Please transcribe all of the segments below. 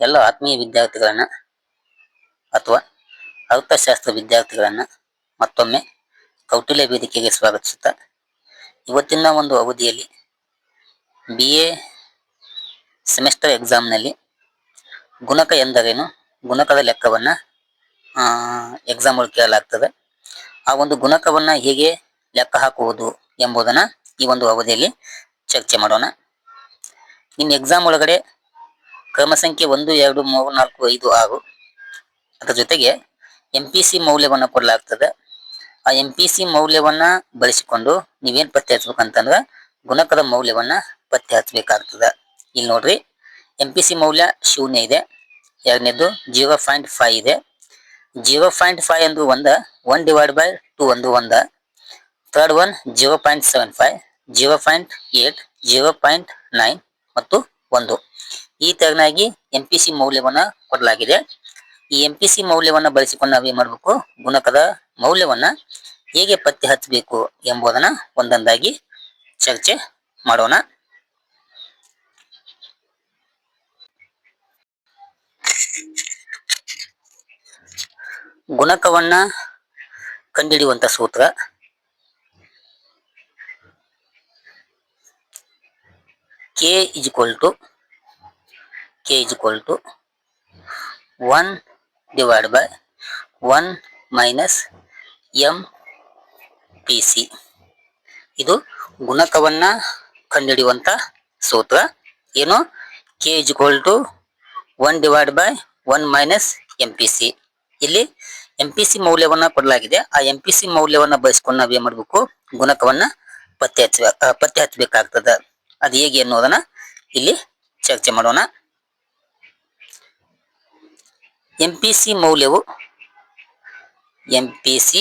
ಎಲ್ಲ ಆತ್ಮೀಯ ವಿದ್ಯಾರ್ಥಿಗಳನ್ನ ಅಥವಾ ಅರ್ಥಶಾಸ್ತ್ರ ವಿದ್ಯಾರ್ಥಿಗಳನ್ನ ಮತ್ತೊಮ್ಮೆ ಕೌಟಿಲ್ಯ ವೇದಿಕೆಗೆ ಸ್ವಾಗತಿಸುತ್ತಾ, ಇವತ್ತಿನ ಒಂದು ಅವಧಿಯಲ್ಲಿ ಬಿ ಎ ಸೆಮಿಸ್ಟರ್ ಎಕ್ಸಾಮ್ನಲ್ಲಿ ಗುಣಕ ಎಂದರೇನು? ಗುಣಕದ ಲೆಕ್ಕವನ್ನು ಎಕ್ಸಾಮ್ ಕೇಳಲಾಗ್ತದೆ. ಆ ಒಂದು ಗುಣಕವನ್ನು ಹೇಗೆ ಲೆಕ್ಕ ಹಾಕುವುದು ಎಂಬುದನ್ನು ಈ ಒಂದು ಅವಧಿಯಲ್ಲಿ ಚರ್ಚೆ ಮಾಡೋಣ. ನಿಮ್ಮ ಎಕ್ಸಾಮ್ ಒಳಗಡೆ ಕ್ರಮ ಸಂಖ್ಯೆ ಒಂದು, ಎರಡು, ಮೂರು, ನಾಲ್ಕು, ಐದು, ಆರು. ಅದರ ಜೊತೆಗೆ ಎಂ ಪಿ ಸಿ ಮೌಲ್ಯವನ್ನು ಕೊಡಲಾಗ್ತದೆ. ಆ ಎಂ ಪಿ ಸಿ ಮೌಲ್ಯವನ್ನ ಬಳಸಿಕೊಂಡು ನೀವೇನ್ ಪತ್ತೆ ಹಚ್ಬೇಕಂತಂದ್ರೆ ಗುಣಕದ ಮೌಲ್ಯವನ್ನ ಪತ್ತೆ ಹಚ್ಚಬೇಕಾಗ್ತದೆ ಇಲ್ಲಿ ನೋಡ್ರಿ ಎಂ ಪಿ ಸಿ ಮೌಲ್ಯ ಶೂನ್ಯ ಇದೆ. ಎರಡನೇದು ಜೀರೋ ಪಾಯಿಂಟ್ ಫೈವ್ ಇದೆ. ಜೀರೋ ಪಾಯಿಂಟ್ ಫೈವ್ ಅಂದ್ರೆ ಒಂದ, ಒನ್ ಡಿವೈಡ್ ಬೈ ಟೂ ಒಂದು ಒಂದ. Third one zero point seven five, zero point eight, zero point nine ಮತ್ತು ಒಂದು. ಈ ತರನಾಗಿ ಎಂ ಪಿ ಸಿ ಮೌಲ್ಯವನ್ನ ಕೊಡಲಾಗಿದೆ. ಈ ಎಂ ಪಿ ಸಿ ಮೌಲ್ಯವನ್ನ ಬಳಸಿಕೊಂಡು ನಾವೇನ್ ಮಾಡಬೇಕು? ಗುಣಕದ ಮೌಲ್ಯವನ್ನ ಹೇಗೆ ಪತ್ತೆ ಹಚ್ಚಬೇಕು ಎಂಬುದನ್ನ ಒಂದೊಂದಾಗಿ ಚರ್ಚೆ ಮಾಡೋಣ. ಗುಣಕವನ್ನ ಕಂಡುಹಿಡಿಯುವಂತ ಸೂತ್ರ. K is k is equal to 1 divided by 1 minus m P C ಇದು ಗುಣಕವನ್ನ ಕಂಡುಹಿಡಿಯುವಂತ ಸೂತ್ರ. ಏನು? K is equal to one divide by one minus M P C ಇಲ್ಲಿ ಎಂ ಪಿ ಸಿ ಮೌಲ್ಯವನ್ನ ಕೊಡಲಾಗಿದೆ. ಆ ಎಂ ಪಿ ಸಿ ಮೌಲ್ಯವನ್ನ ಬಯಸ್ಕೊಂಡು ನಾವ್ ಏನ್ ಮಾಡ್ಬೇಕು? ಗುಣಕವನ್ನ ಪತ್ತೆ ಹಚ್ಚ ಪತ್ತೆ ಹಚ್ಚಬೇಕಾಗ್ತದ. ಅದು ಹೇಗೆ ಅನ್ನೋದನ್ನ ಇಲ್ಲಿ ಚರ್ಚೆ ಮಾಡೋಣ. ಎಂ ಪಿ ಸಿ ಮೌಲ್ಯವು, ಎಂ ಪಿ ಸಿ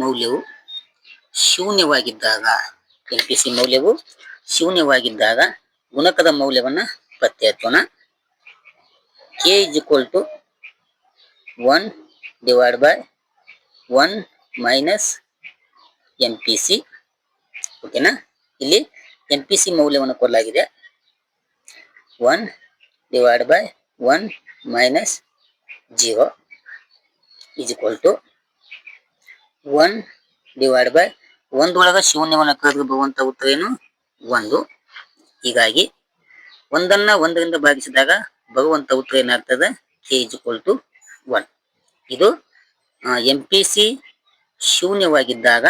ಮೌಲ್ಯವು ಶೂನ್ಯವಾಗಿದ್ದಾಗ, ಎಂ ಪಿ ಸಿ ಮೌಲ್ಯವು ಶೂನ್ಯವಾಗಿದ್ದಾಗ ಗುಣಕದ ಮೌಲ್ಯವನ್ನು ಪತ್ತೆ ಹಚ್ಚೋಣ K is equal to one divide by one minus M P C. ಓಕೆನಾ? ಇಲ್ಲಿ ಎಂ ಪಿ ಸಿ ಮೌಲ್ಯವನ್ನು ಕೊಡಲಾಗಿದೆ. One divide by one minus zero is equal to one divide by ಒಂದೊಳಗ ಶೂನ್ಯವನ್ನು ಕಳೆದು ಬರುವಂತ ಉತ್ತರ ಏನು? ಒಂದು. ಹೀಗಾಗಿ ಒಂದನ್ನ ಒಂದರಿಂದ ಭಾಗಿಸಿದಾಗ ಬರುವಂತ ಉತ್ತರ ಏನಾಗ್ತದೆ? K is to one. ಇದು ಎಂ ಪಿ ಸಿ ಶೂನ್ಯವಾಗಿದ್ದಾಗ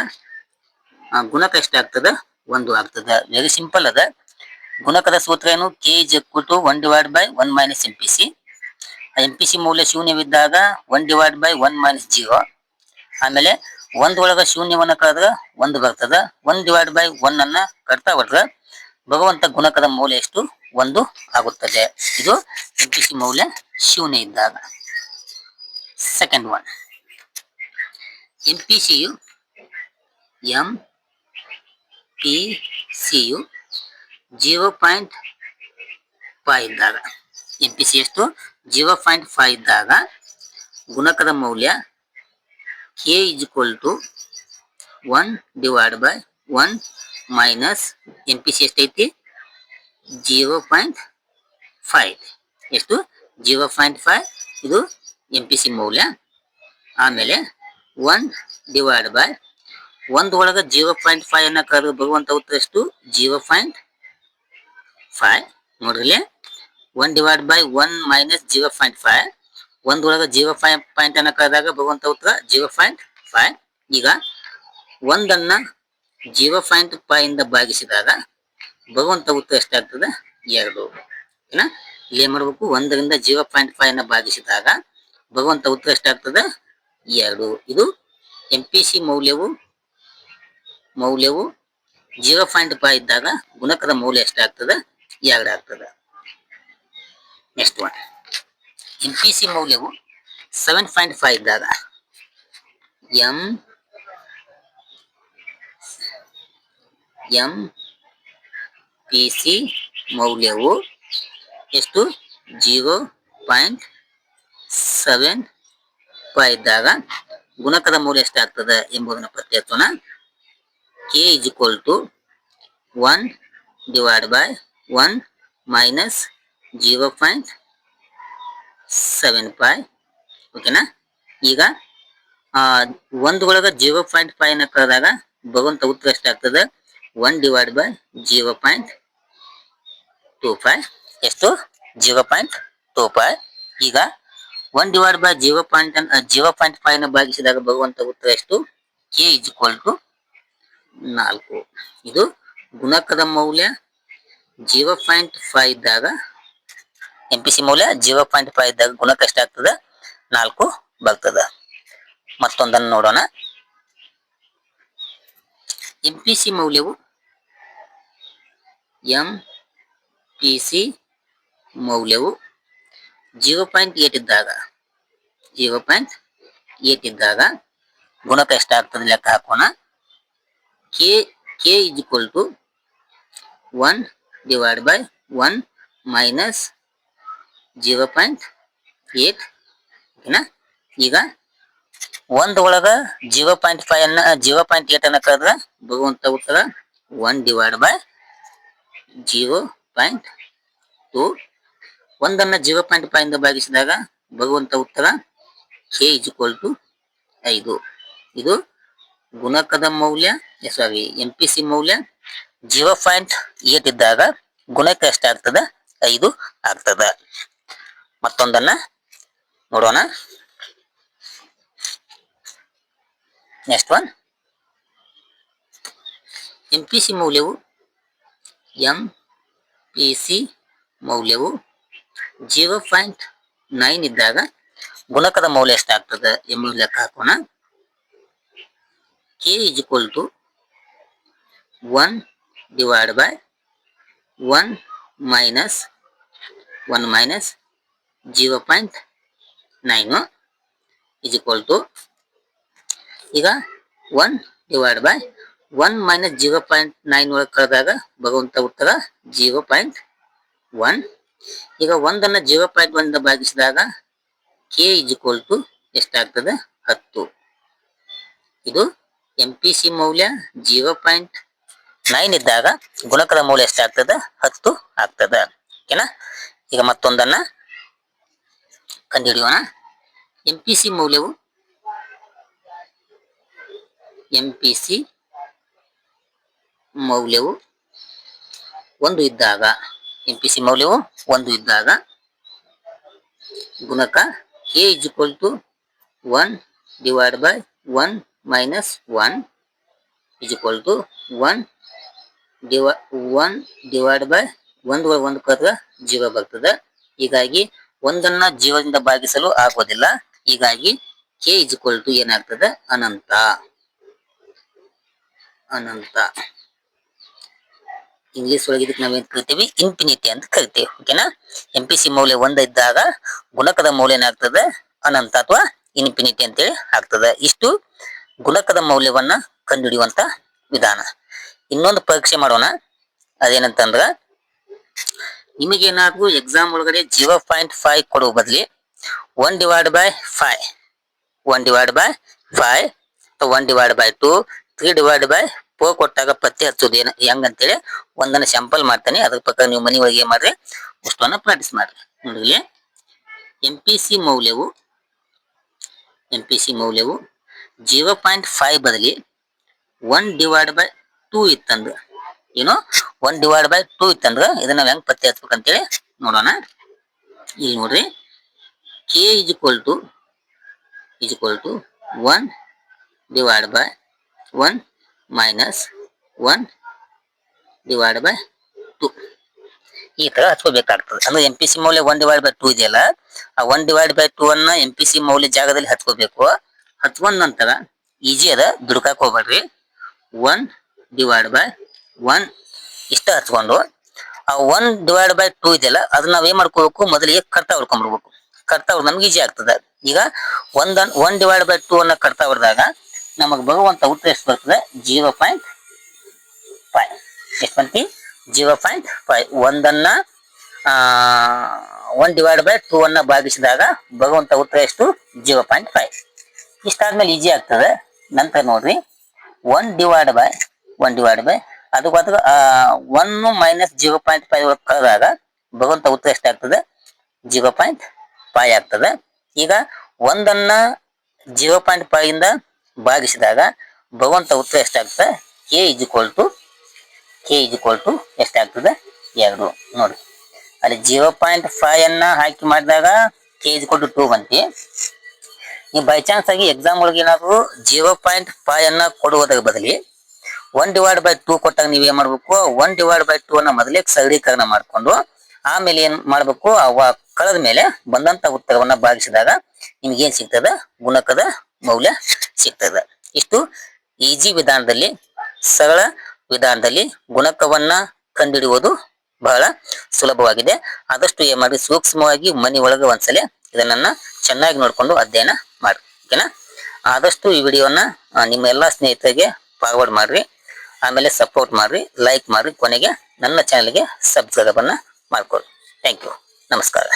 ಗುಣಕ ಎಷ್ಟಾಗ್ತದ? ಒಂದು ಆಗ್ತದ. ವೆರಿ ಸಿಂಪಲ್ ಅದ. ಗುಣಕದ ಸೂತ್ರ ಏನು? K is equal to one divide by one minus M P C M P C ಮೌಲ್ಯ ಶೂನ್ಯವಿದ್ದಾಗ one divide by one minus zero ಆಮೇಲೆ ಒಂದ್ ಒಳಗ ಶೂನ್ಯವನ್ನ ಕಳೆದ್ರ ಒಂದು ಬರ್ತದ. ಒನ್ ಡಿವೈಡ್ ಬೈ ಒನ್ ಅನ್ನ ಕಟ್ತಾ ಹೊರಟ್ರ ಭಗವಂತ ಗುಣಕದ ಮೌಲ್ಯ ಎಷ್ಟು? ಒಂದು ಆಗುತ್ತದೆ. ಇದು ಎಂ ಪಿ ಸಿ ಮೌಲ್ಯ ಶೂನ್ಯ ಇದ್ದಾಗ. ಸೆಕೆಂಡ್ ಒನ್ ಎಂ ಪಿ ಸಿಯು ಎಂ ಪಿ ಸಿಯು ಜೀರೋ ಪಾಯಿಂಟ್ ಫೈವ್ ಇದ್ದಾಗ, ಎಂ ಪಿ ಸಿ ಎಷ್ಟು? ಜೀರೋ ಪಾಯಿಂಟ್ ಫೈವ್ ಇದ್ದಾಗ ಗುಣಕದ ಮೌಲ್ಯ K is equal to one divide by one minus M P C ಎಷ್ಟೈತಿ? ಜೀರೋ ಪಾಯಿಂಟ್ ಫೈವ್ ಎಷ್ಟು? Zero point five. ಇದು ಎಂ ಪಿ ಸಿ ಮೌಲ್ಯ. ಆಮೇಲೆ ಒನ್ ಡಿವೈಡ್ ಬೈ ಒಂದ್ ಒಳಗ ಜೀರೋ ಪಾಯಿಂಟ್ ಫೈವ್ ಅನ್ನ ಕರೆದು ಉತ್ತರ ಎಷ್ಟು? ಜೀರೋ ಪಾಯಿಂಟ್ ಫೈವ್ ನೋಡ್ರಿ one divide by one minus zero point five ಒಂದ್ ಒಳಗ ಜೀರೋ ಫೈವ್ ಪಾಯಿಂಟ್ ಅನ್ನ ಕಳೆದಾಗ ಬರುವಂತ ಉತ್ತರ ಜೀರೋ ಪಾಯಿಂಟ್ ಫೈವ್ ಈಗ ಒಂದನ್ನ ಜೀರೋ ಪಾಯಿಂಟ್ ಫೈವ್ ಇಂದ ಭಾಗಿಸಿದಾಗ ಬರುವಂತ ಉತ್ತರ ಎಷ್ಟಾಗ್ತದೆ ಎರಡು. ಇಲ್ಲಿ ಏನ್ ಮಾಡ್ಬೇಕು? ಒಂದರಿಂದ ಜೀರೋ ಪಾಯಿಂಟ್ ಫೈವ್ ಅನ್ನ ಭಾಗಿಸಿದಾಗ ಬರುವಂತ ಉತ್ತರ ಎಷ್ಟಾಗ್ತದೆ ಎರಡು. ಇದು ಎಂ ಮೌಲ್ಯವು ಮೌಲ್ಯವು ಜೀರೋ ಪಾಯಿಂಟ್ ಫೈವ್ ಇದ್ದಾಗ ಗುಣಕದ ಮೌಲ್ಯ ಎಷ್ಟಾಗ್ತದೆ ಎರಡು ಆಗ್ತದೆ next one M P C ಮೌಲ್ಯವು ಸೆವೆನ್ ಪಾಯಿಂಟ್ ಫೈವ್ ಇದ್ದಾಗ ಎಂ ಎಂ ಪಿ ಸಿ ಮೌಲ್ಯವು ಎಷ್ಟು? ಜೀರೋ ಪಾಯಿಂಟ್ ಸೆವೆನ್ ಫೈವ್ ಇದ್ದಾಗ ಗುಣಕದ ಮೌಲ್ಯ ಎಷ್ಟಾಗ್ತದೆ ಎಂಬುದನ್ನು ಪತ್ತೆ ಹಚ್ಚೋಣ. K is equal to one divide by one minus zero point seven five ಓಕೆನಾ ಈಗ ಒಂದು ಒಳಗ ಜೀರೋ ಪಾಯಿಂಟ್ ಫೈವ್ ಅನ್ನ ಕಳೆದಾಗ ಬರುವಂತ ಉತ್ತರ ಎಷ್ಟಾಗ್ತದೆ? One divide by zero point two five ಎಷ್ಟು? ಜೀರೋ ಪಾಯಿಂಟ್ ಟೂ ಫೈವ್ ಈಗ one divide by zero point zero point ಫೈವ್ನ ಭಾಗಿಸಿದಾಗ ಬರುವಂತ ಉತ್ತರ ಎಷ್ಟು? ಕೆ ಇಸ್ ಈಕ್ವಲ್ ಟು ನಾಲ್ಕು. ಇದು ಗುಣಕದ ಮೌಲ್ಯ ಜೀರೋ ಪಾಯಿಂಟ್ ಫೈವ್ ಇದ್ದಾಗ ಎಂ ಪಿ ಸಿ ಮೌಲ್ಯ ಜೀರೋ ಪಾಯಿಂಟ್ ಫೈವ್ ಇದ್ದಾಗ ಗುಣಕ ಎಷ್ಟಾಗ್ತದೆ ನಾಲ್ಕು ಬರ್ತದ ಮತ್ತೊಂದನ್ನು ನೋಡೋಣ. ಎಂ ಪಿ ಸಿ ಮೌಲ್ಯವು ಎಂ ಪಿ ಸಿ ಮೌಲ್ಯವು ಜೀರೋ ಪಾಯಿಂಟ್ ಏಟ್ ಇದ್ದಾಗ, ಜೀರೋ ಪಾಯಿಂಟ್ ಏಟ್ ಇದ್ದಾಗ ಗುಣಕ ಎಷ್ಟಾಗ್ತದೆ ಲೆಕ್ಕ ಹಾಕೋಣ. K K is equal to one divide by one minus zero point eight ಓಕೆನಾ ಈಗ ಒಂದ್ ಒಳಗ ಜೀರೋ ಪಾಯಿಂಟ್ ಫೈವ್ ಅನ್ನ ಜೀರೋ ಪಾಯಿಂಟ್ ಏಟ್ ಬರುವಂತ ಉತ್ತರ one divide by zero point two ಒಂದನ್ನ ಜೀರೋ ಪಾಯಿಂಟ್ ಫೈವ್ ಇಂದ ಭಾಗಿಸಿದಾಗ ಬರುವಂತ ಉತ್ತರ ಕೆ ಇಸ್ ಈಕ್ವಲ್ ಟು ಐದು. ಇದು ಗುಣಕದ ಮೌಲ್ಯ ಸಾರಿ ಎಂ ಪಿ ಮೌಲ್ಯ ಜೀರೋ ಪಾಯಿಂಟ್ ಏಟ್ ಇದ್ದಾಗ ಗುಣಕ ಎಷ್ಟಾಗ್ತದೆ? ಐದು ಆಗ್ತದ. ಮತ್ತೊಂದನ್ನ ನೋಡೋಣ. Next one M P C ಮೌಲ್ಯವು ಎಂ ಪಿ ಸಿ ಮೌಲ್ಯವು ಜೀರೋ ಪಾಯಿಂಟ್ ನೈನ್ ಇದ್ದಾಗ ಗುಣಕದ ಮೌಲ್ಯ ಎಷ್ಟಾಗ್ತದೆ ಎಂಬುದು ಲೆಕ್ಕ ಹಾಕೋಣ. K is equal to one divide by one minus one minus zero point nine is equal to ಈಗ one divide by one minus zero point nine ಒಳಗೆ ಕಳೆದಾಗ ಬರುವಂತ ಉತ್ತರ ಜೀರೋ ಪಾಯಿಂಟ್ ಒನ್ ಈಗ ಒಂದನ್ನ ಜೀರೋ ಪಾಯಿಂಟ್ ಒಂದ ಭಾಗಿಸಿದಾಗ ಕೆ ಇಸ್ ಈಕ್ವಲ್ ಟು ಎಷ್ಟಾಗ್ತದೆ? ಹತ್ತು. ಇದು ಎಂ ಪಿ ಸಿ ಮೌಲ್ಯ ಜೀರೋ ಪಾಯಿಂಟ್ ನೈನ್ ಇದ್ದಾಗ ಗುಣಕದ ಮೌಲ್ಯ ಎಷ್ಟಾಗ್ತದೆ? ಹತ್ತು ಆಗ್ತದ. ಓಕೆನಾ ಈಗ ಮತ್ತೊಂದನ್ನ ಕಂಡುಹಿಡಿಯೋಣ. ಎಂ ಪಿ ಸಿ ಮೌಲ್ಯವು ಎಂ ಪಿ ಸಿ ಮೌಲ್ಯವು ಒಂದು ಇದ್ದಾಗ. ಎಂ ಪಿ ಸಿ ಮೌಲ್ಯವು ಒಂದು ಇದ್ದಾಗ ಗುಣಕ A is equal to one divide by one minus one is equal to one divide one divide by ಒಂದು ಒಂದು ಕಳೆದ್ರೆ ಜೀವ ಬರ್ತದೆ. ಹೀಗಾಗಿ ಒಂದನ್ನ ಜೀವದಿಂದ ಭಾಗಿಸಲು ಆಗೋದಿಲ್ಲ. ಹೀಗಾಗಿ ಕೆ ಇಸ್ ಇಕ್ವಲ್ ಟು ಏನಾಗ್ತದೆ? ಅನಂತ. ಅನಂತ. ಇಂಗ್ಲಿಷ್ ಒಳಗೆ ಇದಕ್ಕೆ ನಾವೇನ್ ಕರಿತೀವಿ? ಇನ್ಫಿನಿಟಿ ಅಂತ ಕರಿತೀವಿ. ಓಕೆನಾ ಎಂ ಪಿ ಸಿ ಮೌಲ್ಯ ಒಂದ ಇದ್ದಾಗ ಗುಣಕದ ಮೌಲ್ಯ ಏನಾಗ್ತದೆ? ಅನಂತ ಅಥವಾ ಇನ್ಫಿನಿಟಿ ಅಂತೇಳಿ ಆಗ್ತದೆ. ಇಷ್ಟು ಗುಣಕದ ಮೌಲ್ಯವನ್ನ ಕಂಡುಹಿಡಿಯುವಂತ ವಿಧಾನ. ಇನ್ನೊಂದು ಪರೀಕ್ಷೆ ಮಾಡೋಣ. ಅದೇನಂತಂದ್ರ ನಿಮಗೇನಾದ್ರೂ ಎಕ್ಸಾಮ್ ಒಳಗಡೆ ಜೀರೋ ಪಾಯಿಂಟ್ ಫೈವ್ ಕೊಡುವ ಬದಲಿ one divide by five one divide by five one divide by two three divide by four ಕೊಟ್ಟಾಗ ಪತ್ತೆ ಹಚ್ಚೋದು ಏನ, ಹೆಂಗಂತೇಳಿ ಒಂದನ್ನ ಸ್ಯಾಂಪಲ್ ಮಾಡ್ತಾನೆ. ಅದ್ರ ಪ್ರಕಾರ ನೀವು ಮನೆ ಒಳಗೆ ಮಾಡ್ರಿ ಅಷ್ಟನ್ನ ಪ್ರಾಕ್ಟೀಸ್ ಮಾಡ್ರಿ. ನೋಡ್ರಿ. ಎಂ ಪಿ ಸಿ ಮೌಲ್ಯವು ಎಂ ಪಿ ಸಿ ಮೌಲ್ಯವು ಜೀರೋ ಪಾಯಿಂಟ್ ಫೈವ್ ಬದಲಿ ಒನ್ ಡಿವೈಡ್ ಬೈ ಟೂ ಇತ್ತಂದ್ರ. ಏನು? ಒನ್ ಡಿವೈಡ್ ಬೈ ಟೂ ಇತ್ತಂದ್ರ. ಇದನ್ನ ನಾವು ಹೆಂಗ್ ಪತ್ತೆ ಹಚ್ಬೇಕಂತೇಳಿ ನೋಡೋಣ. ಇಲ್ಲಿ ನೋಡ್ರಿ. K is equal to is equal to one divide by one minus one divide by two ಈ ತರ ಹಚ್ಕೋಬೇಕಾಗ್ತದೆ. ಅಂದ್ರೆ ಎಂ ಪಿ ಸಿ ಮೌಲ್ಯ ಒನ್ ಡಿವೈಡ್ ಬೈ ಟೂ ಇದೆಯಲ್ಲ, ಆ ಒನ್ ಡಿವೈಡ್ ಬೈ ಟೂ ಅನ್ನ ಎಂ ಪಿ ಸಿ ಮೌಲ್ಯ ಜಾಗದಲ್ಲಿ ಹಚ್ಕೋಬೇಕು. ಹಚ್ಕೊಂಡ್ ನಂತರ ಈಜಿ ಅದ ದುಡ್ಕಾಕ್ ಹೋಗ್ಬೇಡ್ರಿ. ಒನ್ ಡಿವೈಡ್ ಬೈ ಒನ್ ಇಷ್ಟ ಹಚ್ಕೊಂಡು, ಆ ಒನ್ ಡಿವೈಡ್ ಬೈ ಟೂ ಇದೆಯಲ್ಲ, ಅದನ್ನ ನಾವ್ ಏನ್ ಮಾಡ್ಕೋಬೇಕು? ಮೊದಲಿಗೆ ಕರ್ತಾ ಹೊಡ್ಕೊಂಡ್ಬಿಡ್ಬೇಕು ಕರ್ತಾ ನಮ್ಗೆ ಈಜಿ ಆಗ್ತದೆ. ಈಗ ಒಂದ್ ಒನ್ ಡಿವೈಡ್ ಬೈ ಟೂ ಅನ್ನ ಕರ್ತಾ ಹೊಡೆದಾಗ ನಮಗ್ ಬರುವಂತ ಉತ್ತರ ಎಷ್ಟು ಬರ್ತದೆ? ಜೀರೋ ಪಾಯಿಂಟ್ ಫೈವ್ ಎಷ್ಟು ಬಂತಿ? ಜೀರೋ ಪಾಯಿಂಟ್ ಫೈವ್ ಒಂದನ್ನ ಒನ್ ಡಿವೈಡ್ ಬೈ ಟೂ ಅನ್ನ ಭಾಗಿಸಿದಾಗ ಭಗವಂತ ಉತ್ತರ ಎಷ್ಟು? ಜೀರೋ ಪಾಯಿಂಟ್ ಫೈವ್ ಇಷ್ಟಾದ್ಮೇಲೆ ಈಜಿ ಆಗ್ತದೆ. ನಂತರ ನೋಡ್ರಿ. One divide by one divide by ಅದು ಅಥವಾ one minus zero point five ಕಳೆದಾಗ ಬರುವಂತ ಉತ್ತರ ಎಷ್ಟಾಗ್ತದೆ ಜೀರೋ ಪಾಯಿಂಟ್ ಫೈವ್ ಆಗ್ತದೆ. ಈಗ ಒಂದನ್ನ ಜೀರೋ ಪಾಯಿಂಟ್ ಫೈವ್ ಇಂದ ಭಾಗಿಸಿದಾಗ ಬರುವಂತ ಉತ್ತರ ಎಷ್ಟಾಗ್ತದೆ K is equal to K is equal to ಎಷ್ಟಾಗ್ತದೆ ಎರಡು. ನೋಡಿ. ಅಲ್ಲಿ ಜೀರೋ ಪಾಯಿಂಟ್ ಫೈವ್ ಅನ್ನ ಹಾಕಿ ಮಾಡಿದಾಗ K is equal to two ಬಂತಿ. ನೀವು ಬೈ ಚಾನ್ಸ್ ಆಗಿ ಎಕ್ಸಾಮ್ ಒಳಗೆ ಏನಾದ್ರು ಜೀರೋ ಪಾಯಿಂಟ್ ಫೈವ್ ಅನ್ನ ಕೊಡುವುದರ ಬದಲಿ ಒನ್ ಡಿವೈಡ್ ಬೈ ಟೂ ಕೊಟ್ಟಾಗ ನೀವು ಏನ್ ಮಾಡ್ಬೇಕು? ಒನ್ ಡಿವೈಡ್ ಬೈ ಟೂ ಅನ್ನ ಮೊದಲೇ ಸರಳೀಕರಣ ಮಾಡ್ಕೊಂಡು ಆಮೇಲೆ ಏನ್ ಮಾಡ್ಬೇಕು? ಅವ ಕಳೆದ ಮೇಲೆ ಬಂದಂತ ಉತ್ತರವನ್ನ ಭಾಗಿಸಿದಾಗ ನಿಮ್ಗೆ ಏನ್ ಸಿಗ್ತದ? ಗುಣಕದ ಮೌಲ್ಯ ಸಿಗ್ತದ. ಇಷ್ಟು ಈಜಿ ವಿಧಾನದಲ್ಲಿ, ಸರಳ ವಿಧಾನದಲ್ಲಿ ಗುಣಕವನ್ನ ಕಂಡುಹಿಡಿಯುವುದು ಬಹಳ ಸುಲಭವಾಗಿದೆ. ಆದಷ್ಟು ಏನ್ ಮಾಡಿ ಸೂಕ್ಷ್ಮವಾಗಿ ಮನೆ ಒಳಗ ಒಂದ್ಸಲ ಇದನ್ನ ಚೆನ್ನಾಗಿ ನೋಡ್ಕೊಂಡು ಅಧ್ಯಯನ ಮಾಡಿ. ಓಕೆನಾ? ಆದಷ್ಟು ಈ ವಿಡಿಯೋನ ನಿಮ್ಮ ಎಲ್ಲಾ ಸ್ನೇಹಿತರಿಗೆ ಫಾರ್ವರ್ಡ್ ಮಾಡ್ರಿ. ಆಮೇಲೆ ಸಪೋರ್ಟ್ ಮಾಡ್ರಿ ಲೈಕ್ ಮಾಡ್ರಿ ಕೊನೆಗೆ ನನ್ನ ಚಾನಲ್ಗೆ ಸಬ್ಸ್ಕ್ರೈಬ್ ಅನ್ನ ಮಾಡ್ಕೊಳ್ಳಿ ಥ್ಯಾಂಕ್ ಯು ನಮಸ್ಕಾರ.